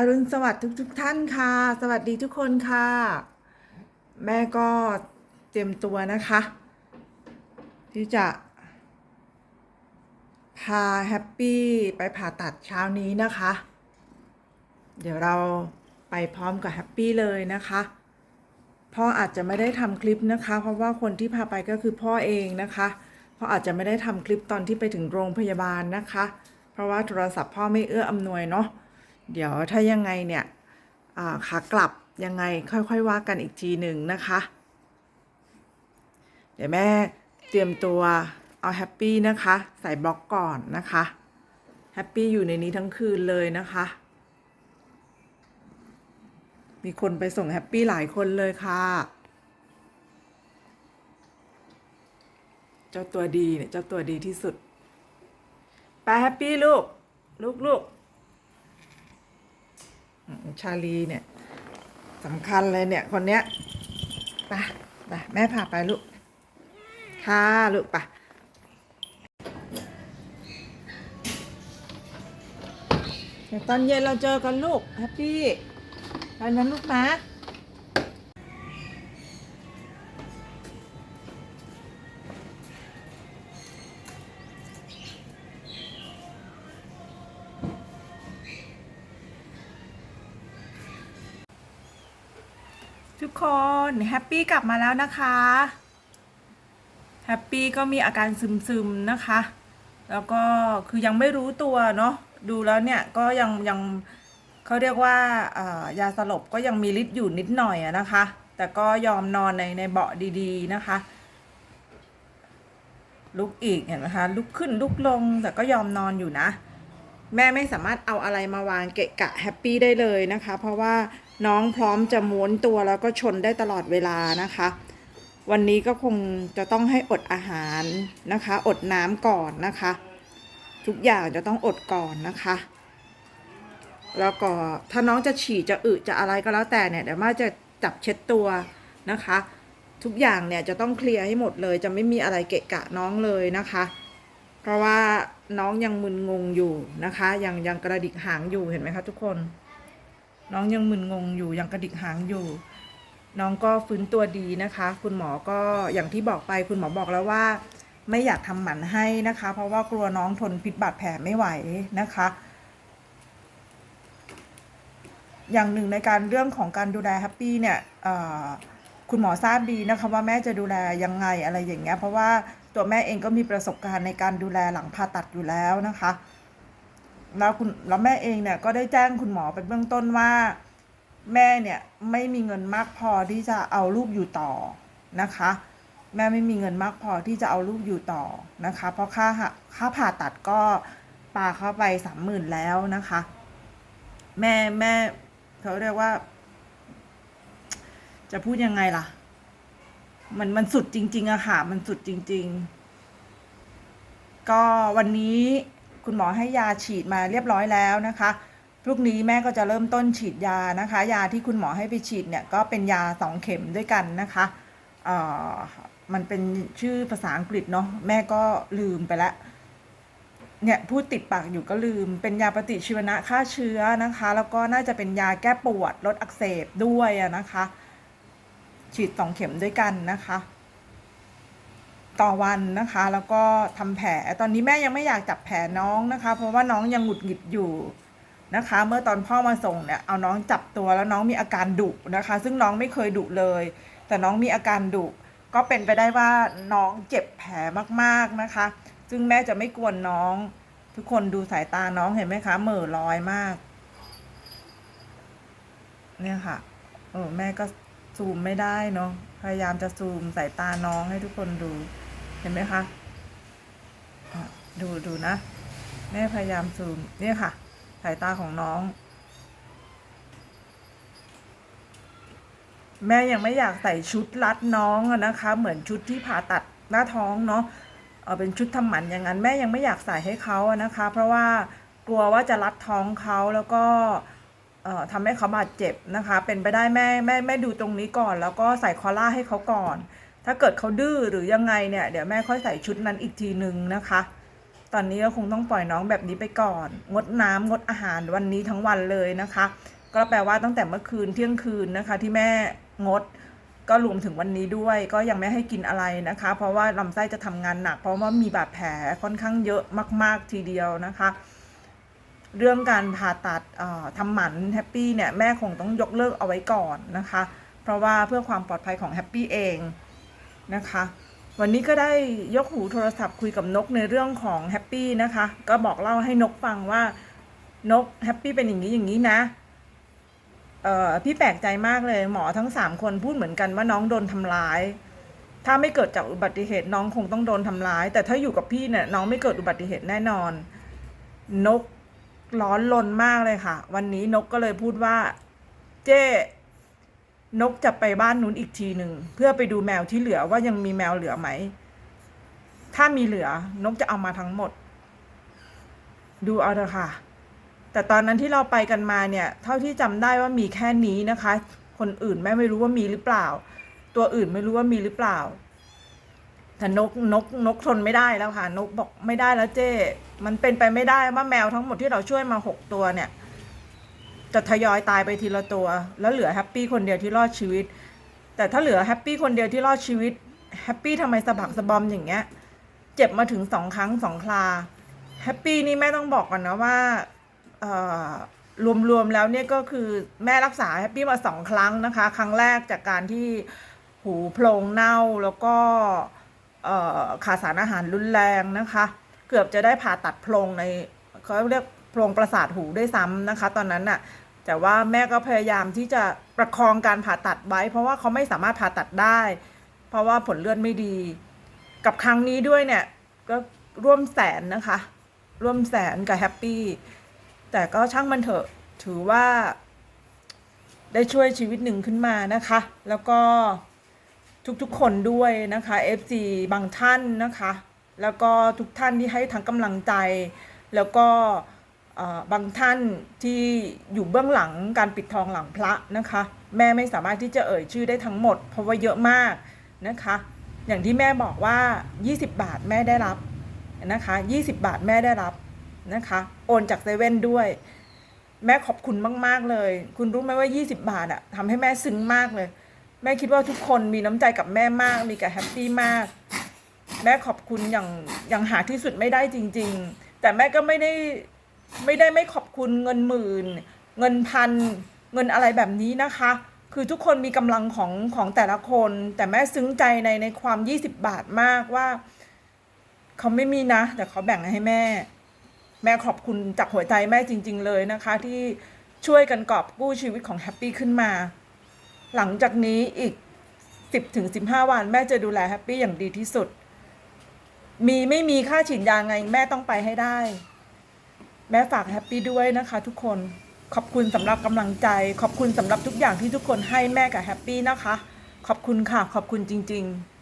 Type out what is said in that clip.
อรุณสวัสดิ์ทุกทุกท่านค่ะ สวัสดีทุกคนค่ะ แม่ก็เตรียมตัวนะคะ ที่จะ พาแฮปปี้ไปผ่าตัดเช้านี้นะคะ เดี๋ยวเราไปพร้อมกับแฮปปี้เลยนะคะพ่ออาจจะไม่ได้ทำคลิปนะคะ เพราะว่าคนที่พาไปก็คือพ่อเองนะคะพ่ออาจจะไม่ได้ทำคลิปตอนที่ไปถึงโรงพยาบาลนะคะ เพราะว่าโทรศัพท์พ่อไม่เอื้ออำนวยเนาะ เดี๋ยวถ้ายังไงเนี่ยขากลับยังไงค่อยๆว่ากันอีกทีหนึ่งนะคะ เดี๋ยวแม่เตรียมตัวเอาแฮปปี้นะคะ ใส่บล็อกก่อนนะคะแฮปปี้อยู่ในนี้ทั้งคืนเลยนะคะ มีคนไปส่งแฮปปี้หลายคนเลยค่ะ เจ้าตัวดีเนี่ยเจ้าตัวดีที่สุด ไปแฮปปี้ลูก ลูกลูก ชาลีเนี่ยสำคัญเลยเนี่ยคนเนี้ยไปไปแม่พาไปลูกค่ะลูกไปเดี๋ยวตอนเย็นเราเจอกันลูกแฮปปี้ไปนั้นลูกนะ กคนแฮปปี้กลับมาแล้วนะคะแฮปปี้ก็มีอาการซึมๆนะคะ แล้วก็คือยังไม่รู้ตัวเนาะดูแล้วเนี่ยก็ยังยังเขาเรียกว่าายาสลบก็ยังมีฤทธิ์อยู่นิดหน่อยอะนะคะ แต่ก็ยอมนอนในในเบาะดีๆนะคะ ลุกอีกเห็นไหมคะลุกขึ้นลุกลงแต่ก็ยอมนอนอยู่นะ แม่ไม่สามารถเอาอะไรมาวางเกะกะแฮปปี้ได้เลยนะคะ เพราะว่า น้องพร้อมจะม้วนตัวแล้วก็ชนได้ตลอดเวลานะคะ วันนี้ก็คงจะต้องให้อดอาหารนะคะ อดน้ำก่อนนะคะ ทุกอย่างจะต้องอดก่อนนะคะ แล้วก็ถ้าน้องจะฉี่จะอึจะอะไรก็แล้วแต่เนี่ยเดี๋ยวม่จะจับเช็ดตัวนะคะ ทุกอย่างเนี่ยจะต้องเคลียร์ให้หมดเลย จะไม่มีอะไรเกะกะน้องเลยนะคะ เพราะว่าน้องยังมึนงงอยู่นะคะ ยังยังกระดิกหางอยู่เห็นไหมคะทุกคน น้องยังมึนงงอยู่ยังกระดิกหางอยู่ น้องก็ฟื้นตัวดีนะคะ คุณหมอก็อย่างที่บอกไปคุณหมอบอกแล้วว่า ไม่อยากทำหมันให้นะคะ เพราะว่ากลัวน้องทนพิษบาดแผลไม่ไหวนะคะ อย่างหนึ่งในการเรื่องของการดูแลแฮปปี้เนี่ยคุณหมอทราบดีนะคะว่าแม่จะดูแลยังไงอะไรอย่างเงี้ยเพราะว่าตัวแม่เองก็มีประสบการณ์ในการดูแลหลังผ่าตัดอยู่แล้วนะคะ แล้วคุณแล้วแม่เองเนี่ยก็ได้แจ้งคุณหมอไปเบื้องต้นว่า แม่เนี่ยไม่มีเงินมากพอที่จะเอาลูกอยู่ต่อนะคะ แม่ไม่มีเงินมากพอที่จะเอาลูกอยู่ต่อนะคะ เพราะค่าหาค่าผ่าตัดก็ปาเข้าไปสามหมื่นแล้วนะคะ แม่แม่เขาเรียกว่า จะพูดยังไงล่ะ มันมันสุดจริง ๆอะค่ะ มันสุดจริง ๆ ก็วันนี้ คุณหมอให้ยาฉีดมาเรียบร้อยแล้วนะคะพรุ่งนี้แม่ก็จะเริ่มต้นฉีดยานะคะ ยาที่คุณหมอให้ไปฉีดเนี่ยก็เป็นยาสองเข็มด้วยกันนะคะเอ่อมันเป็นชื่อภาษาอังกฤษเนาะแม่ก็ลืมไปแล้วเนี่ยพูดติดปากอยู่ก็ลืม เป็นยาปฏิชีวนะฆ่าเชื้อนะคะ แล้วก็น่าจะเป็นยาแก้ปวดลดอักเสบด้วยนะคะ ฉีดสองเข็มด้วยกันนะคะ ต่อวันนะคะ แล้วก็ทำแผลตอนนี้แม่ยังไม่อยากจับแผลน้องนะคะ เพราะว่าน้องยังหงุดหงิดอยู่นะคะ เมื่อตอนพ่อมาส่งเนี่ยเอาน้องจับตัวแล้วน้องมีอาการดุนะคะ ซึ่งน้องไม่เคยดุเลย แต่น้องมีอาการดุก็เป็นไปได้ว่าน้องเจ็บแผลมากๆนะคะ ซึ่งแม่จะไม่กวนน้อง ทุกคนดูสายตาน้องเห็นไหมคะเหม่อลอยมาก เนี่ยค่ะเออแม่ก็ซูมไม่ได้เนาะพยายามจะซูมสายตาน้องให้ทุกคนดู เห็นไหมคะดูดูนะ แม่พยายามซูมเนี่ยค่ะ สายตาของน้อง แม่ยังไม่อยากใส่ชุดรัดน้องนะคะ เหมือนชุดที่ผ่าตัดหน้าท้องเนาะเออเป็นชุดทำหมันอย่างนั้น แม่ยังไม่อยากใส่ให้เขานะคะ เพราะว่ากลัวว่าจะรัดท้องเขาแล้วก็เออทำให้เขาบาดเจ็บนะคะ เป็นไปได้แม่แม่แม่ดูตรงนี้ก่อน แล้วก็ใส่คอล่าให้เขาก่อน ถ้าเกิดเขาดื้อหรือยังไงเนี่ยเดี๋ยวแม่ค่อยใส่ชุดนั้นอีกทีหนึ่งนะคะ ตอนนี้ก็คงต้องปล่อยน้องแบบนี้ไปก่อน งดน้ำงดอาหารวันนี้ทั้งวันเลยนะคะ ก็แปลว่าตั้งแต่เมื่อคืนเที่ยงคืนนะคะ ที่แม่งด ก็รวมถึงวันนี้ด้วย ก็ยังไม่ให้กินอะไรนะคะ เพราะว่าลำไส้จะทำงานหนัก เพราะว่ามีบาดแผลค่อนข้างเยอะมาก ๆทีเดียวนะคะเรื่องการผ่าตัดทำหมันแฮปปี้เนี่ยแม่คงต้องยกเลิกเอาไว้ก่อนนะคะ เพราะว่าเพื่อความปลอดภัยของแฮปปี้เอง นะคะ วันนี้ก็ได้ยกหูโทรศัพท์คุยกับนกในเรื่องของแฮปปี้นะคะ ก็บอกเล่าให้นกฟังว่านกแฮปปี้เป็นอย่างนี้อย่างนี้นะเอ่อพี่แปลกใจมากเลยหมอทั้งสามคนพูดเหมือนกันว่าน้องโดนทำร้าย ถ้าไม่เกิดจากอุบัติเหตุน้องคงต้องโดนทำร้าย แต่ถ้าอยู่กับพี่เนี่ยน้องไม่เกิดอุบัติเหตุแน่นอน นกร้อนลนมากเลยค่ะ วันนี้นกก็เลยพูดว่า เจ้ นกจะไปบ้านนู้นอีกทีหนึ่งเพื่อไปดูแมวที่เหลือว่ายังมีแมวเหลือไหม ถ้ามีเหลือนกจะเอามาทั้งหมด ดูเอาเถอะค่ะ แต่ตอนนั้นที่เราไปกันมาเนี่ย เท่าที่จำได้ว่ามีแค่นี้นะคะ คนอื่นแม่ไม่รู้ว่ามีหรือเปล่า ตัวอื่นไม่รู้ว่ามีหรือเปล่าแต่นกนกนกทนไม่ได้แล้วค่ะ นกบอกไม่ได้แล้วเจ้ มันเป็นไปไม่ได้ว่าแมวทั้งหมดที่เราช่วยมาหกตัวเนี่ย จะทยอยตายไปทีละตัว แล้วเหลือแฮปปี้คนเดียวที่รอดชีวิต แต่ถ้าเหลือแฮปปี้คนเดียวที่รอดชีวิตแฮปปี้ทำไมสะบักสะบอมอย่างเงี้ย เจ็บมาถึงสองครั้งสองคราแฮปปี้นี่แม่ต้องบอกก่อนนะว่าเอ่อรวมๆแล้วเนี่ยก็คือแม่รักษาแฮปปี้มาสองครั้งนะคะ ครั้งแรกจากการที่หูโพรงเน่าแล้วก็เอ่อขาดสารอาหารรุนแรงนะคะ เกือบจะได้ผ่าตัดโพรงในเขาเรียกโพรงประสาทหูด้วยซ้ำนะคะ ตอนนั้นน่ะ แต่ว่าแม่ก็พยายามที่จะประคองการผ่าตัดไว้ เพราะว่าเขาไม่สามารถผ่าตัดได้ เพราะว่าผลเลือดไม่ดี กับครั้งนี้ด้วยเนี่ย ก็ร่วมแสนนะคะ ร่วมแสนกับแฮปปี้แต่ก็ช่างมันเถอะถือว่า ได้ช่วยชีวิตหนึ่งขึ้นมานะคะ แล้วก็ทุกๆคนด้วยนะคะ FC บางท่านนะคะ แล้วก็ทุกท่านที่ให้ทั้งกำลังใจ แล้วก็ บางท่านที่อยู่เบื้องหลังการปิดทองหลังพระนะคะ แม่ไม่สามารถที่จะเอ่ยชื่อได้ทั้งหมด เพราะว่าเยอะมากนะคะ อย่างที่แม่บอกว่า 20 บาทแม่ได้รับนะคะ20 บาทแม่ได้รับนะคะ โอนจากเซเว่นด้วย แม่ขอบคุณมาก ๆ เลย คุณรู้ไหมว่า 20 บาทอะทำให้แม่ซึ้งมากเลย แม่คิดว่าทุกคนมีน้ำใจกับแม่มาก มีกับแฮปปี้มาก แม่ขอบคุณอย่างอย่างหาที่สุดไม่ได้จริง ๆ แต่แม่ก็ไม่ได้ ไม่ได้ไม่ขอบคุณเงินหมื่น เงินพัน เงินอะไรแบบนี้นะคะ คือทุกคนมีกำลังของของแต่ละคน แต่แม่ซึ้งใจในในความ 20 บาทมากว่า เขาไม่มีนะ แต่เขาแบ่งให้แม่ แม่ขอบคุณจากหัวใจแม่จริง ๆ เลยนะคะ ที่ช่วยกันกอบกู้ชีวิตของแฮปปี้ขึ้นมา หลังจากนี้อีก 10ถึง15 วันแม่จะดูแลแฮปปี้อย่างดีที่สุด มีไม่มีค่าฉีดยาไงแม่ต้องไปให้ได้ แม่ฝากแฮปปี้ด้วยนะคะ ทุกคนขอบคุณสำหรับกำลังใจ ขอบคุณสำหรับทุกอย่างที่ทุกคนให้แม่กับแฮปปี้นะคะ ขอบคุณค่ะ ขอบคุณจริง ๆ